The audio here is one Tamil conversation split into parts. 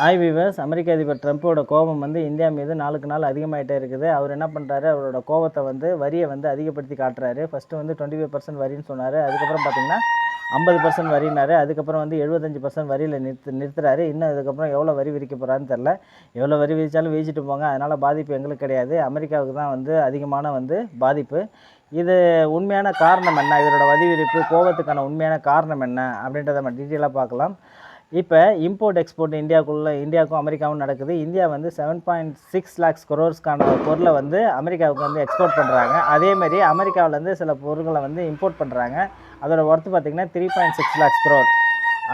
ஹாய் வீவர்ஸ் அமெரிக்க அதிபர் ட்ரம்ப்போட கோபம் வந்து இந்தியா மீது நாளுக்கு நாள் அதிகமாகிட்டே இருக்குது. அவர் என்ன பண்ணுறாரு அவரோட கோபத்தை வந்து வரியை வந்து அதிகப்படுத்தி காட்டுறாரு. ஃபஸ்ட்டு வந்து டுவெண்ட்டி ஃபைவ் பர்சன்ட் வரின்னு சொன்னார். அதுக்கப்புறம் பார்த்தீங்கன்னா ஐம்பது பர்சன்ட் வரினாரு அதுக்கப்புறம் வந்து எழுபத்தஞ்சு பர்சன்ட் வரியில் நிறுத்து நிறுத்துறாரு. இன்னும் அதுக்கப்புறம் எவ்வளோ வரி விதிக்க போகிறான்னு தெரில எவ்வளோ வரி விதித்தாலும் விதிச்சிட்டு போங்க. அதனால் பாதிப்பு எங்களுக்கு கிடையாது. அமெரிக்காவுக்கு தான் வந்து அதிகமான வந்து பாதிப்பு. இது உண்மையான காரணம் என்ன? இவரோட வரி விதிப்பு கோபத்துக்கான உண்மையான காரணம் என்ன? அப்படின்றத நம்ம டீட்டெயிலாக பார்க்கலாம். இப்போ இம்போர்ட் எக்ஸ்போர்ட் இந்தியாவுக்குள்ளே இந்தியாவுக்கும் அமெரிக்காவும் நடக்குது. இந்தியா வந்து செவன் பாயிண்ட் சிக்ஸ் லேக்ஸ் குரோர்ஸ்க்கான பொருளை வந்து அமெரிக்காவுக்கு வந்து எக்ஸ்போர்ட் பண்ணுறாங்க அதேமாரி அமெரிக்காவிலேருந்து சில பொருட்களை வந்து இம்போர்ட் பண்ணுறாங்க அதோட ஒர்த்து பார்த்திங்கன்னா three point six lakhs crore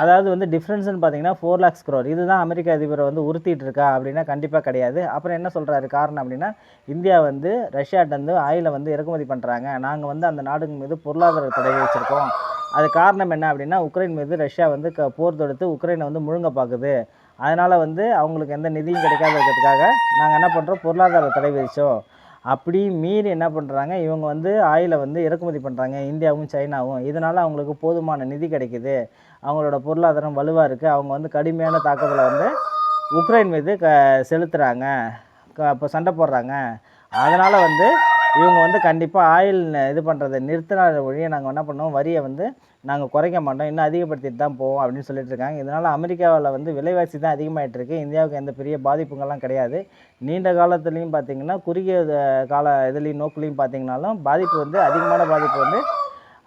அதாவது வந்து டிஃப்ரென்ஸ்னு பார்த்தீங்கன்னா ஃபோர் லேக்ஸ் குரோர் இதுதான் அமெரிக்க அதிபரை வந்து உறுத்திட்டு இருக்கா அப்படின்னா கண்டிப்பாக கிடையாது. அப்புறம் என்ன சொல்கிறாரு காரணம் அப்படின்னா இந்தியா வந்து ரஷ்யாட்டேருந்து ஆயிலை வந்து இறக்குமதி பண்ணுறாங்க நாங்கள் வந்து அந்த நாடுகள் மீது பொருளாதார தடை வச்சுருக்கோம் அது காரணம் என்ன அப்படின்னா உக்ரைன் மீது ரஷ்யா வந்து க போர் தொடுத்து உக்ரைனை வந்து முழுங்க பார்க்குது அதனால் வந்து அவங்களுக்கு எந்த நிதியும் கிடைக்காத இருக்கிறதுக்காக நாங்கள் என்ன பண்ணுறோம் பொருளாதார தடை விதிச்சோம். அப்படி மீறி என்ன பண்ணுறாங்க இவங்க வந்து ஆயிலை வந்து இறக்குமதி பண்ணுறாங்க இந்தியாவும் சைனாவும். இதனால் அவங்களுக்கு போதுமான நிதி கிடைக்கிது. அவங்களோட பொருளாதாரம் வலுவாக இருக்குது அவங்க வந்து கடுமையான தாக்குதலை வந்து உக்ரைன் மீது க செலுத்துகிறாங்க க இப்போ சண்டை போடுறாங்க. அதனால் வந்து இவங்க வந்து கண்டிப்பாக ஆயில் இது பண்ணுறதை நிறுத்தின ஒழிய நாங்கள் என்ன பண்ணுவோம் வரியை வந்து நாங்கள் குறைக்க மாட்டோம். இன்னும் அதிகப்படுத்திட்டு தான் போவோம் அப்படின்னு சொல்லிட்டு இருக்காங்க. இதனால் அமெரிக்காவில் வந்து விலைவாசி தான் அதிகமாகிட்டு இருக்குது இந்தியாவுக்கு எந்த பெரிய பாதிப்புங்கள்லாம் கிடையாது. நீண்ட காலத்துலேயும் பார்த்தீங்கன்னா குறுகிய கால இதுலேயும் நோக்குலேயும் பார்த்திங்கனாலும் பாதிப்பு வந்து அதிகமான பாதிப்பு வந்து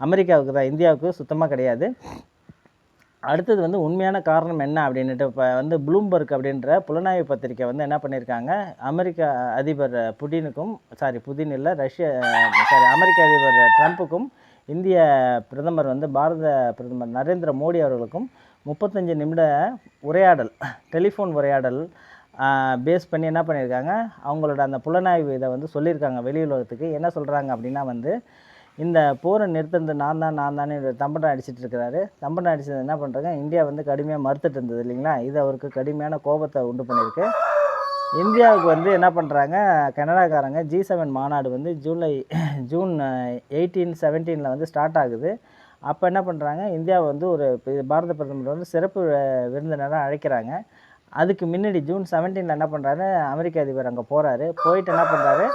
அமெரிக்காவுக்கு தான். இந்தியாவுக்கு சுத்தமாக கிடையாது. அடுத்தது வந்து உண்மையான காரணம் என்ன அப்படின்ட்டு இப்போ வந்து ப்ளூம்பர்க் அப்படின்ற புலனாய்வு பத்திரிக்கை வந்து என்ன பண்ணியிருக்காங்க அமெரிக்க அதிபர் புடினுக்கும் சாரி புதின் இல்லை ரஷ்ய சாரி அமெரிக்க அதிபர் ட்ரம்ப்புக்கும் இந்திய பிரதமர் வந்து பாரத பிரதமர் நரேந்திர மோடி அவர்களுக்கும் முப்பத்தஞ்சு நிமிட உரையாடல் டெலிஃபோன் உரையாடல் பேஸ் பண்ணி என்ன பண்ணியிருக்காங்க அவங்களோட அந்த புலனாய்வு இதை வந்து சொல்லியிருக்காங்க வெளியுலகத்துக்கு. என்ன சொல்கிறாங்க அப்படின்னா வந்து இந்த போரை நிறுத்துறது நான் தான் நான் தானே தம்பட்டம் அடிச்சுட்டு இருக்கிறாரு. தம்பட்டம் அடிச்சது என்ன பண்ணுறாங்க இந்தியா வந்து கடுமையாக மறுத்துட்டு இருந்தது இல்லைங்களா? இது அவருக்கு கடுமையான கோபத்தை உண்டு பண்ணியிருக்கு. இந்தியாவுக்கு வந்து என்ன பண்ணுறாங்க கனடாக்காரங்க ஜி செவன் மாநாடு வந்து ஜூலை ஜூன் எயிட்டீன் செவன்டீனில் வந்து ஸ்டார்ட் ஆகுது. அப்போ என்ன பண்ணுறாங்க இந்தியாவை வந்து ஒரு பாரத பிரதமர் வந்து சிறப்பு விருந்தினராக அழைக்கிறாங்க. அதுக்கு முன்னாடி ஜூன் செவன்டீனில் என்ன பண்ணுறாரு அமெரிக்க அதிபர் அங்கே போகிறாரு போயிட்டு என்ன பண்ணுறாரு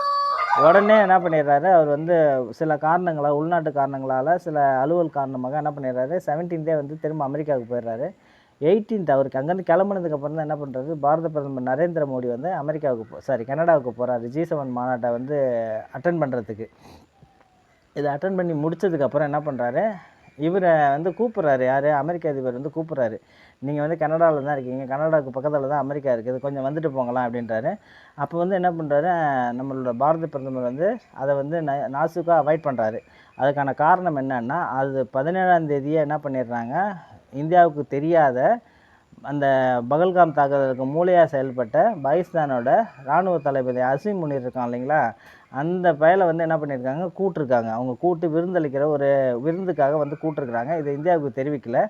உடனே என்ன பண்ணிடுறாரு? அவர் வந்து சில காரணங்களால் உள்நாட்டு காரணங்களால் சில அலுவல் காரணமாக என்ன பண்ணிடுறாரு? செவன்டீன்தே வந்து திரும்ப அமெரிக்காவுக்கு போயிடுறாரு. எயிட்டீன்த் அவருக்கு அங்கேருந்து கிளம்புனதுக்கப்புறம் தான் என்ன பண்ணுறாரு பாரத பிரதமர் நரேந்திர மோடி வந்து அமெரிக்காவுக்கு போ சாரி கனடாவுக்கு போகிறாரு ஜி செவன் மாநாட்டை வந்து அட்டன் பண்ணுறதுக்கு இதை அட்டன் பண்ணி முடிச்சதுக்கப்புறம் என்ன பண்ணுறாரு இவரை வந்து கூப்பிட்றாரு யார்? அமெரிக்க அதிபர் வந்து கூப்பிட்றாரு. நீங்கள் வந்து கனடாவில் தான் இருக்கீங்க. கனடாவுக்கு பக்கத்தில் தான் அமெரிக்கா இருக்குது. கொஞ்சம் வந்துட்டு போங்களாம் அப்படின்றாரு. அப்போ வந்து என்ன பண்ணுறாரு நம்மளோட பாரத பிரதமர் வந்து அதை வந்து ந நாசுக்காக அவாய்ட் பண்ணுறாரு அதுக்கான காரணம் என்னன்னா அது பதினேழாம் தேதியே என்ன பண்ணிடுறாங்க? இந்தியாவுக்கு தெரியாத அந்த பகல்காம் தாக்குதலுக்கு மூளையாக செயல்பட்ட பாகிஸ்தானோட இராணுவ தளபதி அசீம் முனீர் இருக்கான் இல்லைங்களா? அந்த பயலை வந்து என்ன பண்ணியிருக்காங்க? கூட்டிருக்காங்க. அவங்க கூட்டு விருந்தளிக்கிற ஒரு விருந்துக்காக வந்து கூட்டிருக்கிறாங்க. இது இந்தியாவுக்கு தெரிவிக்கல.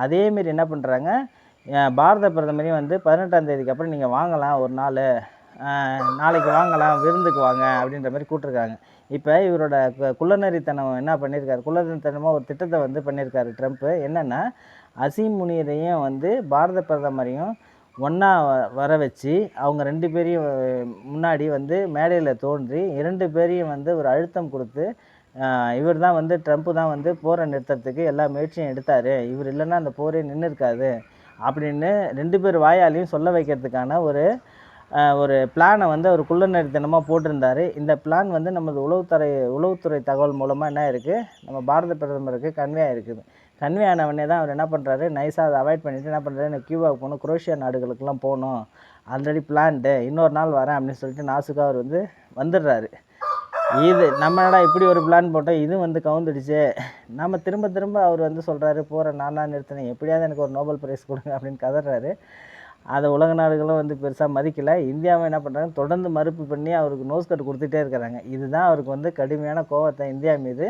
அதேமாரி என்ன பண்ணுறாங்க பாரத பிரதமரையும் வந்து பதினெட்டாம் தேதிக்கு அப்புறம் நீங்கள் வாங்கலாம் ஒரு நாள். நாளைக்கு வாங்கலாம் விருந்துக்கு வாங்க அப்படின்ற மாதிரி கூட்டிருக்காங்க. இப்போ இவரோட கு- குள்ளநரித்தனம் என்ன பண்ணியிருக்காரு? குள்ளநரித்தனமாக ஒரு திட்டத்தை வந்து பண்ணியிருக்காரு ட்ரம்ப்பு என்னென்னா அசீம் முனியரையும் வந்து பாரத பிரதமரையும் ஒன்றா வர வச்சு அவங்க ரெண்டு பேரையும் முன்னாடி வந்து மேடையில் தோன்றி இரண்டு பேரையும் வந்து ஒரு அழுத்தம் கொடுத்து இவர் தான் வந்து ட்ரம்ப்பு தான் வந்து போரை நிறுத்துறதுக்கு எல்லா முயற்சியும் எடுத்தார். இவர் இல்லைன்னா அந்த போரே நின்று இருக்காது அப்படின்னு ரெண்டு பேர் வாயாலையும் சொல்ல வைக்கிறதுக்கான ஒரு ஒரு பிளானை வந்து அவர் குள்ள நிறுத்தனமாக போட்டிருந்தாரு. இந்த பிளான் வந்து நமது உளவுத்துறை உளவுத்துறை தகவல் மூலமாக என்ன இருக்குது நம்ம பாரத பிரதமருக்கு கன்வே ஆகிருக்குது கன்வே ஆனவனே தான் அவர் என்ன பண்ணுறாரு நைஸாக அதை அவாய்ட் பண்ணிவிட்டு என்ன பண்ணுறாரு எனக்கு கியூபாவுக்கு போகணும் குரோஷியா நாடுகளுக்கெல்லாம் போகணும். ஆல்ரெடி பிளான்டு இன்னொரு நாள் வரேன் அப்படின்னு சொல்லிட்டு நாசுக்காக அவர் வந்து வந்துடுறாரு. இது நம்மடா இப்படி ஒரு பிளான் போட்டோம்? இது வந்து கவுந்துடுச்சு. நம்ம திரும்ப திரும்ப அவர் வந்து சொல்கிறாரு போகிற நான் தான் நிறுத்தினேன். எப்படியாவது எனக்கு ஒரு நோபல் பிரைஸ் கொடுங்க அப்படின்னு கதறாரு. அதை உலக நாடுகளும் வந்து பெருசாக மதிக்கலை. இந்தியாவும் என்ன பண்ணுறாங்க தொடர்ந்து மறுப்பு பண்ணி அவருக்கு நோஸ் கட் கொடுத்துட்டே இருக்கிறாங்க. இதுதான் அவருக்கு வந்து கடுமையான கோவத்தை இந்தியா மீது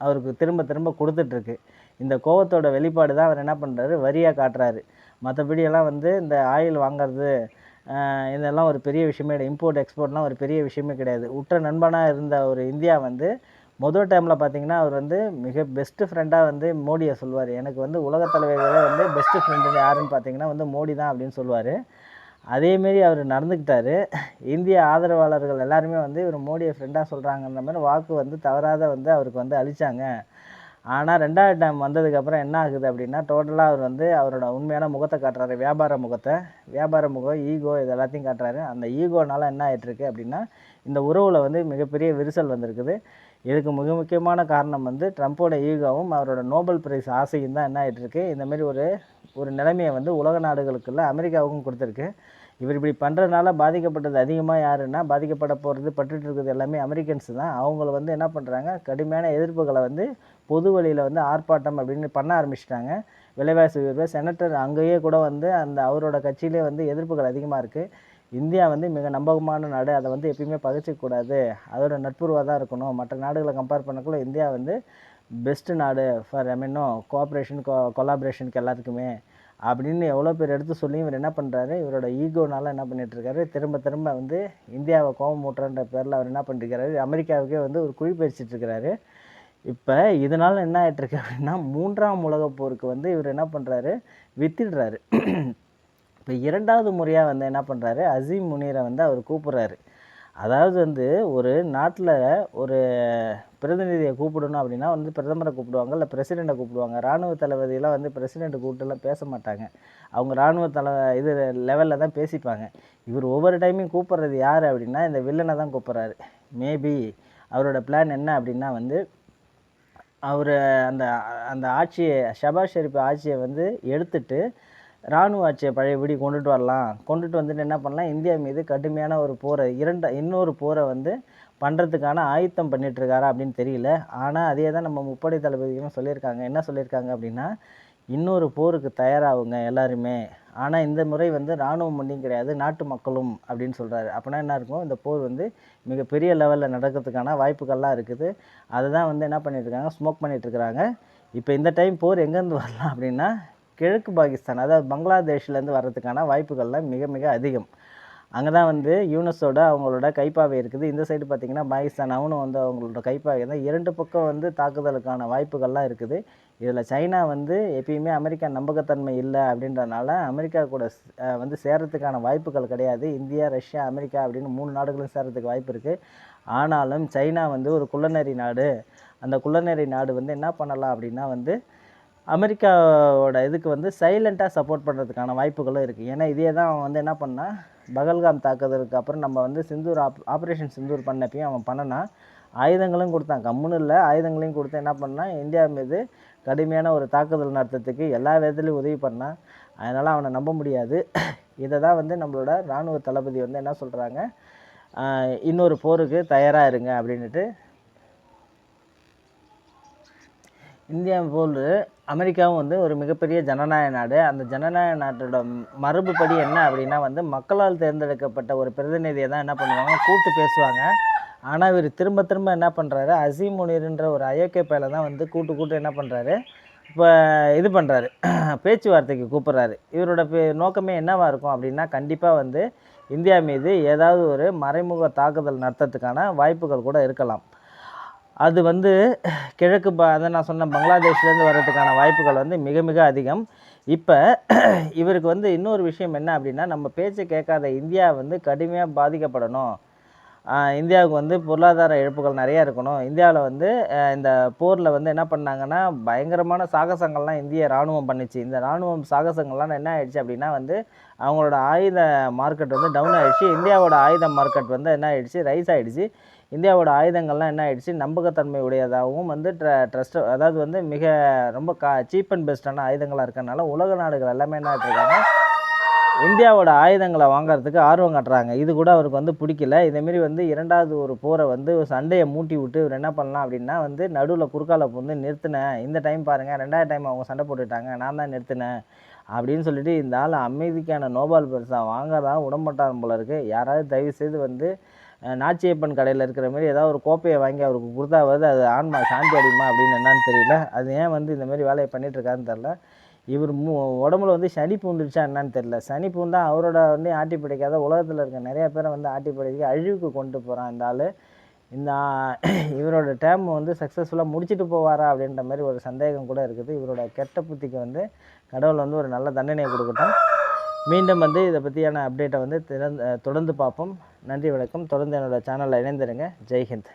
அவருக்கு திரும்ப திரும்ப கொடுத்துட்ருக்கு. இந்த கோவத்தோட வெளிப்பாடு தான் அவர் என்ன பண்ணுறாரு வரியாக காட்டுறாரு. மற்றபடியெல்லாம் வந்து இந்த ஆயில் வாங்குறது இதெல்லாம் ஒரு பெரிய விஷயமே கிடையாது. இம்போர்ட் எக்ஸ்போர்ட்லாம் ஒரு பெரிய விஷயமே கிடையாது. உற்ற நண்பனாக இருந்த ஒரு இந்தியா வந்து முதல் டைமில் பார்த்தீங்கன்னா அவர் வந்து மிக பெஸ்ட்டு ஃப்ரெண்டாக வந்து மோடியை சொல்லுவார். எனக்கு வந்து உலக தலைவர்களே வந்து பெஸ்ட்டு ஃப்ரெண்டு யாருன்னு பார்த்தீங்கன்னா வந்து மோடி தான் அப்படின்னு சொல்லுவார். அதேமாரி அவர் நடந்துக்கிட்டார். இந்திய ஆதரவாளர்கள் எல்லாருமே வந்து இவர் மோடியை ஃப்ரெண்டாக சொல்கிறாங்கன்ற மாதிரி வாக்கு வந்து தவறாத வந்து அவருக்கு வந்து அழித்தாங்க ஆனால் ரெண்டாவது டைம் வந்ததுக்கப்புறம் என்ன ஆகுது அப்படின்னா டோட்டலாக அவர் வந்து அவரோட உண்மையான முகத்தை காட்டுறாரு. வியாபார முகத்தை. வியாபார முகம் ஈகோ இது எல்லாத்தையும் காட்டுறாரு. அந்த ஈகோனால என்ன ஆயிட்டிருக்கு அப்படின்னா இந்த உறவில் வந்து மிகப்பெரிய விரிசல் வந்திருக்குது. இதுக்கு மிக முக்கியமான காரணம் வந்து ட்ரம்ப்போட ஈகோவும் அவரோட நோபல் பிரைஸ் ஆசையும் தான் என்ன ஆயிட்டிருக்கு. இந்தமாரி ஒரு ஒரு நிலைமையை வந்து உலக நாடுகளுக்குள்ள அமெரிக்காவுக்கும் கொடுத்துருக்கு. இவர் இப்படி பண்ணுறதுனால பாதிக்கப்பட்டது அதிகமாக யாருன்னா பாதிக்கப்பட போகிறது பட்டுட்டு இருக்கிறது எல்லாமே அமெரிக்கன்ஸ் தான். அவங்கள வந்து என்ன பண்ணுறாங்க கடுமையான எதிர்ப்புகளை வந்து பொது வழியில் வந்து ஆர்ப்பாட்டம் அப்படின்னு பண்ண ஆரம்பிச்சிட்டாங்க. விலைவாசி உயர்வு செனட்டர் அங்கேயே கூட வந்து அந்த அவரோட கட்சியிலே வந்து எதிர்ப்புகள் அதிகமாக இருக்குது இந்தியா வந்து மிக நம்பகமான நாடு. அதை வந்து எப்பயுமே பகிர்ச்சிக்கூடாது அதோட நட்புறவாக தான் இருக்கணும். மற்ற நாடுகளை கம்பேர் பண்ணக்குள்ள இந்தியா வந்து பெஸ்ட்டு நாடு. For I mean cooperation co கொலாபரேஷனுக்கு எல்லாத்துக்குமே. அப்படின்னு எவ்வளோ பேர் எடுத்து சொல்லி இவர் என்ன பண்ணுறாரு இவரோட ஈகோனால என்ன பண்ணிட்டு இருக்காரு திரும்ப திரும்ப வந்து இந்தியாவை கோபம் மூட்டுறன்ற பேரில் அவர் என்ன பண்ணிருக்காரு அமெரிக்காவுக்கே வந்து ஒரு குழி பறிச்சிட்டு இருக்கிறாரு இப்போ இதனால் என்ன ஆயிட்டிருக்கு அப்படின்னா மூன்றாம் உலகப் போருக்கு வந்து இவர் என்ன பண்ணுறாரு வித்திடுறாரு. இப்போ இரண்டாவது முறையாக வந்து என்ன பண்ணுறாரு அசீம் முனீரை வந்து அவர் கூப்பிட்றாரு. அதாவது வந்து ஒரு நாட்டில் ஒரு பிரதிநிதியை கூப்பிடணும் அப்படின்னா வந்து பிரதமரை கூப்பிடுவாங்க இல்லை பிரசிடெண்ட்டை கூப்பிடுவாங்க. இராணுவ தளபதியெலாம் வந்து பிரசிடெண்ட்டு கூப்பிட்டுலாம் பேச மாட்டாங்க. அவங்க இராணுவ தலை இது லெவலில் தான் பேசிப்பாங்க. இவர் ஒவ்வொரு டைமையும் கூப்பிட்றது யார் அப்படின்னா இந்த வில்லனை தான் கூப்பிட்றாரு. மேபி அவரோட பிளான் என்ன அப்படின்னா வந்து அவர் அந்த அந்த ஆட்சியை ஷபாஸ் ஷெரீப் ஆட்சியை வந்து எடுத்துட்டு இராணுவ ஆட்சியை பழையபடி கொண்டுட்டு வரலாம். கொண்டுட்டு வந்துட்டு என்ன பண்ணலாம்? இந்தியா மீது கடுமையான ஒரு போரை இரண்டு இன்னொரு போரை வந்து பண்ணுறதுக்கான ஆயத்தம் பண்ணிகிட்ருக்காரா அப்படின்னு தெரியல. ஆனால் அதே தான் நம்ம முப்படை தளபதியும் சொல்லியிருக்காங்க. என்ன சொல்லியிருக்காங்க அப்படின்னா இன்னொரு போருக்கு தயாராகுங்க எல்லாருமே. ஆனால் இந்த முறை வந்து இராணுவம் மட்டும் கிடையாது நாட்டு மக்களும் அப்படின்னு சொல்கிறாரு அப்படின்னா என்ன இருக்கும்? இந்த போர் வந்து மிகப்பெரிய லெவலில் நடக்கிறதுக்கான வாய்ப்புகள்லாம் இருக்குது. அதை தான் வந்து என்ன பண்ணிட்டு இருக்காங்க ஸ்மோக் பண்ணிகிட்ருக்குறாங்க இருக்கிறாங்க இப்போ இந்த டைம் போர் எங்கேருந்து வரலாம் அப்படின்னா கிழக்கு பாகிஸ்தான் அதாவது பங்களாதேஷ்லேருந்து வர்றதுக்கான வாய்ப்புகள்லாம் மிக மிக அதிகம். அங்கே தான் வந்து யூனஸோட அவங்களோட கைப்பாவை இருக்குது. இந்த சைடு பார்த்திங்கன்னா பாகிஸ்தான் அவனும் வந்து அவங்களோட கைப்பாவை தான். இரண்டு பக்கம் வந்து தாக்குதலுக்கான வாய்ப்புகள்லாம் இருக்குது. இதில் சைனா வந்து எப்பயுமே அமெரிக்கா நம்பகத்தன்மை இல்லை அப்படின்றனால அமெரிக்கா கூட வந்து சேரத்துக்கான வாய்ப்புகள் கிடையாது. இந்தியா ரஷ்யா அமெரிக்கா அப்படின்னு மூணு நாடுகளும் சேரத்துக்கு வாய்ப்பு இருக்குது ஆனாலும் சைனா வந்து ஒரு குள்ளநெறி நாடு. அந்த குள்ளநெறி நாடு வந்து என்ன பண்ணலாம் அப்படின்னா வந்து அமெரிக்காவோட இதுக்கு வந்து சைலண்ட்டாக சப்போர்ட் பண்ணுறதுக்கான வாய்ப்புகளும் இருக்குது ஏன்னா இதே தான் அவன் வந்து என்ன பண்ணால் பகல்காம் தாக்குதலுக்கு அப்புறம் நம்ம வந்து சிந்தூர் ஆப் ஆப்ரேஷன் சிந்தூர் பண்ணப்பையும் அவன் பண்ணனா ஆயுதங்களும் கொடுத்தான். கம்முன்னு இல்லை ஆயுதங்களையும் கொடுத்து என்ன பண்ணால் இந்தியா மீது கடுமையான ஒரு தாக்குதல் நடத்துறதுக்கு எல்லா விதத்துலையும் உதவி பண்ணான் அதனால் அவனை நம்ப முடியாது. இதை தான் வந்து நம்மளோட இராணுவ தளபதி வந்து என்ன சொல்கிறாங்க இன்னொரு போருக்கு தயாராக இருங்க அப்படின்ட்டு இந்தியா போல் அமெரிக்காவும் வந்து ஒரு மிகப்பெரிய ஜனநாயக நாடு. அந்த ஜனநாயக நாட்டோட மரபுப்படி என்ன அப்படின்னா வந்து மக்களால் தேர்ந்தெடுக்கப்பட்ட ஒரு பிரதிநிதியை தான் என்ன பண்ணுவாங்க? கூப்பிட்டு பேசுவாங்க. ஆனால் இவர் திரும்ப திரும்ப என்ன பண்ணுறாரு அசீம் முனீர்ன்ற ஒரு அயோக்கிய பயில தான் வந்து கூட்டு கூட்டு என்ன பண்ணுறாரு இப்போ இது பண்ணுறாரு பேச்சுவார்த்தைக்கு கூப்பிட்றாரு. இவரோட பே- நோக்கமே என்னவாக இருக்கும் அப்படின்னா கண்டிப்பாக வந்து இந்தியா மீது ஏதாவது ஒரு மறைமுக தாக்குதல் நடத்துறதுக்கான வாய்ப்புகள் கூட இருக்கலாம். அது வந்து கிழக்கு ப அதை நான் சொன்ன பங்களாதேஷ்லேருந்து வர்றதுக்கான வாய்ப்புகள் வந்து மிக மிக அதிகம். இப்போ இவருக்கு வந்து இன்னொரு விஷயம் என்ன அப்படின்னா நம்ம பேச்சு கேட்காத இந்தியா வந்து கடுமையாக பாதிக்கப்படணும். இந்தியாவுக்கு வந்து பொருளாதார இழப்புகள் நிறையா இருக்கணும். இந்தியாவில் வந்து இந்த போரில் வந்து என்ன பண்ணாங்கன்னா பயங்கரமான சாகசங்கள்லாம் இந்திய இராணுவம் பண்ணுச்சு. இந்த இராணுவம் சாகசங்கள்லாம் என்ன ஆயிடுச்சு அப்படின்னா வந்து அவங்களோட ஆயுத மார்க்கெட் வந்து டவுன் ஆயிடுச்சு. இந்தியாவோட ஆயுத மார்க்கெட் வந்து என்ன ஆயிடுச்சு? ரைஸ் ஆயிடுச்சு. இந்தியாவோட ஆயுதங்கள்லாம் என்ன ஆயிடுச்சு? நம்பகத்தன்மை உடையதாகவும் வந்து ட்ர ட்ரஸ்ட் அதாவது வந்து மிக ரொம்ப கா சீப் அண்ட் பெஸ்ட்டான ஆயுதங்களாக இருக்கறனால உலக நாடுகள் எல்லாமே என்ன ஆகிட்டுருக்காங்க இந்தியாவோட ஆயுதங்களை வாங்குறதுக்கு ஆர்வம் காட்டுறாங்க. இது கூட அவருக்கு வந்து பிடிக்கல. இதேமாரி வந்து இரண்டாவது ஒரு போரை வந்து ஒரு சண்டையை மூட்டி விட்டு இவர் என்ன பண்ணலாம் அப்படின்னா வந்து நடுவில் குறுக்கால வந்து நிறுத்தினேன் இந்த டைம் பாருங்கள் ரெண்டாவது டைம் அவங்க சண்டை போட்டுட்டாங்க நான் தான் நிறுத்தினேன் அப்படின்னு சொல்லிட்டு இந்த ஆள் அமைதிக்கான நோபால் பரிசாக வாங்க தான் உடம்பட்டார் போல இருக்குது யாராவது தயவு செய்து வந்து நாச்சியப்பன் கடையில் இருக்கிற மாதிரி ஏதாவது ஒரு கோப்பையை வாங்கி அவருக்கு கொடுத்தாவது அது ஆன்மா சாந்தி அடையுமா அப்படின்னு என்னன்னு தெரியல. அது ஏன் வந்து இந்த மாதிரி வேலையை பண்ணிட்டுருக்கான்னு தெரில இவர் மு உடம்புல வந்து சனி பூந்துருச்சா என்னன்னு தெரில சனி பூந்தா அவரோட வந்து ஆட்டி படைக்காத உலகத்தில் இருக்க நிறைய பேரை வந்து ஆட்டி படைக்க அழிவுக்கு கொண்டு போகிறான் இந்த ஆள். இந்த இவரோட டேம் வந்து சக்ஸஸ்ஃபுல்லாக முடிச்சிட்டு போவாரா அப்படின்ற மாதிரி ஒரு சந்தேகம் கூட இருக்குது. இவரோட கெட்ட புத்திக்கு வந்து கடவுள் வந்து ஒரு நல்ல தண்டனையை கொடுக்கட்டும். மீண்டும் வந்து இதை பற்றியான அப்டேட்டை வந்து திறந்து தொடர்ந்து பார்ப்போம். நன்றி வணக்கம். தொடர்ந்து என்னோட சேனலில் இணைந்திருங்க. ஜெய்ஹிந்த்